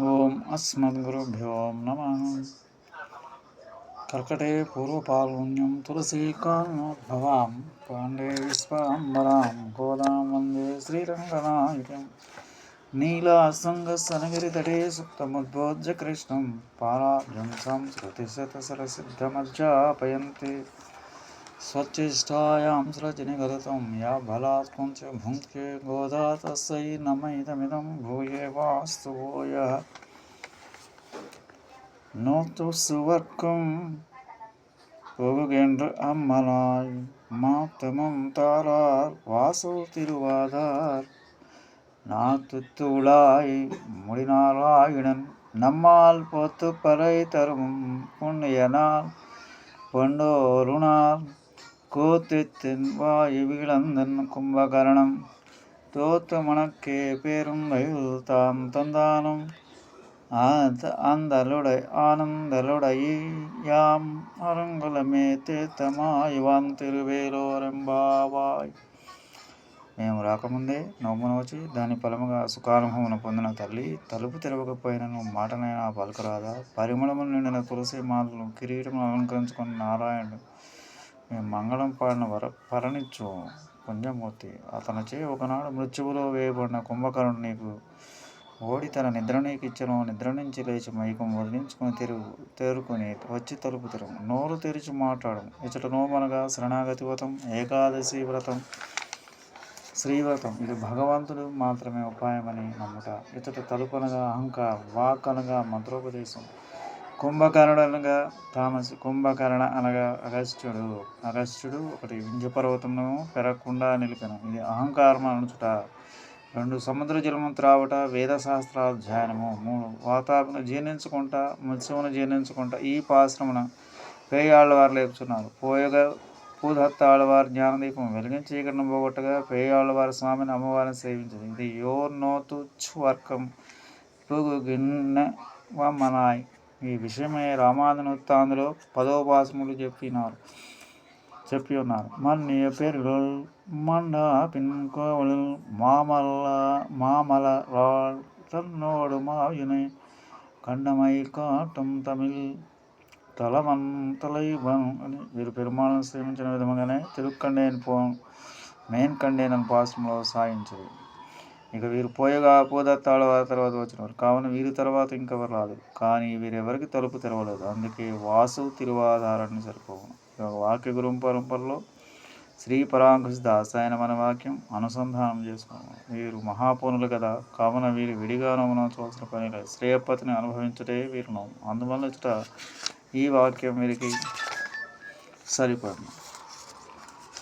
ఓం అస్మద్గురుభ్యో నమ. కర్కటే పూర్వపాల్గుణ్యం తులసీకాన్మోద్భవాం పాండే విశ్వాంబరాం గోదాం వందే శ్రీరంగనాయకం. నీలాసంగసనగిరితటే సుప్తముద్బోధ్య కృష్ణం పారాభ్యం సంస్కృతిశతసరసిద్ధమజ్జాపయంతి स्वच्छिष्टायां सृजनिगलितं या बलात् पुञ्च भुङ्क्ते गोदा तस्यै नमैदमिदं भूये वास्तु भूयः நோத்து சுவர்க்கம் போகுகின்ற அம்மலாய் மாத்தமும் தாரார் வாசல் திருவாதார் நாத்துத்துளாய் முடினாராயுடன் நம்மால் போத்து பறை தரும் புண்ணியனால் பண்டோருணார் கூத்தித்தின் வாயு விளந்தன் கும்பகரணம் தோத்து மணக்கே பெருந்தையில் தாம் தந்தானும் అందలుడై ఆనందలుడై యాం అరంగులమే తీర్థమాయి వాన్ తిరువేలోరెంబావాయ్ మేము రాకముందే నవ్వున వచ్చి దాని ఫలముగా సుఖానుభవమును పొందిన తల్లి తలుపు తెరవకపోయినను మాటనైనా పలుకరాదా పరిమళములు నిండిన తులసి మాలను కిరీటమును అలంకరించుకున్న నారాయణుడు మేము మంగళం పాడిన వర పరణించు పుణ్యమూర్తి. అతనిచే ఒకనాడు మృత్యువులో వేయబడిన కుంభకరుణుడు నీకు ఓడి తన నిద్ర నీకు ఇచ్చను నిద్ర నుంచి లేచి మైకం వదిలించుకొని తెరుగు తేరుకొని వచ్చి తలుపు తెరుగు నోరు తెరిచి మాట్లాడు ఇచ్చట నోమనగా శరణాగతి వ్రతం ఏకాదశి వ్రతం శ్రీవ్రతం. ఇది భగవంతుడు మాత్రమే ఉపాయమని నమ్ముట. ఇతట తలుపనగా అహంకారం వాక్ అనగా మంత్రోపదేశం. కుంభకర్ణుడనగా అనగా కుంభకర్ణ అనగా అగస్త్యుడు. అగస్త్యుడు ఒకటి వింజపర్వతమును పెరగకుండా నిలిపిన. ఇది అహంకారం అనుచుట రెండు సముద్ర జలము త్రావట వేదశాస్త్రాధ్యయనము మూడు వాతావరణం జీర్ణించుకుంటా మత్స్యమును జీర్ణించుకుంటా. ఈ పాశ్రమున పేయాళ్ళవారు లేపుచున్నారు. పోయగా పూదత్త ఆడవారి జ్ఞానదీపం వెలిగించి చీకటిని పోగొట్టగా పేయాళ్ళవారి స్వామిని అమ్మవారిని సేవించింది. ఇది యోర్ నోతు వర్కం గిన్నె వమ్మనాయ్ ఈ విషయమై రామానుత్తాందులో పదో పాసములు చెప్పినారు. చెప్పి ఉన్నారు మన్నియ పేరు మండ పిన్కోవలు మామల మామల రాల్ తన్నోడు మాయుனை కండమై కాటం తమిళ్ తలమన్ తలైవన్ అని వీరు పెరుమాళను శ్రమించిన విధముగానే తిరుక్కండేని పో మెయిన్ కండేనని పాసంలో సాయించదు ఇక వీరు పోయగా పోదత్తాళ్ళ వారి తర్వాత వచ్చినవారు కావున వీరి తర్వాత ఇంకెవరు రాదు కానీ వీరెవరికి తలుపు తెరవలేదు. అందుకే వాసు తిరువాధారాన్ని సరిపోవు. వాక్య గురుంపరంపరలో శ్రీ పరాంకుశ దాసాయన మన వాక్యం అనుసంధానం చేసుకోవాలి వీరు మహాపూనులు కదా. కావున వీరు విడిగా నమనవలసిన పని లేదు. శ్రేయపతిని అనుభవించటే వీరు నవ్వు అందువల్ల ఇచ్చట ఈ వాక్యం వీరికి సరిపడింది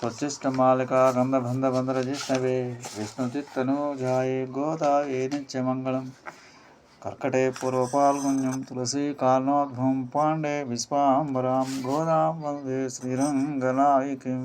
స్వచ్ఛిష్టమాలిక గంధబంధ బంధరజిష్ణవే విష్ణుచిత్తను జాయే గోదాయే నిత్యమంగళం కర్కటే పూర్వపాల్గుణ్యం తులసీ కారణోద్భవం పాండే విశ్వాంబరాం గోదాం వందే శ్రీరంగనాయకిం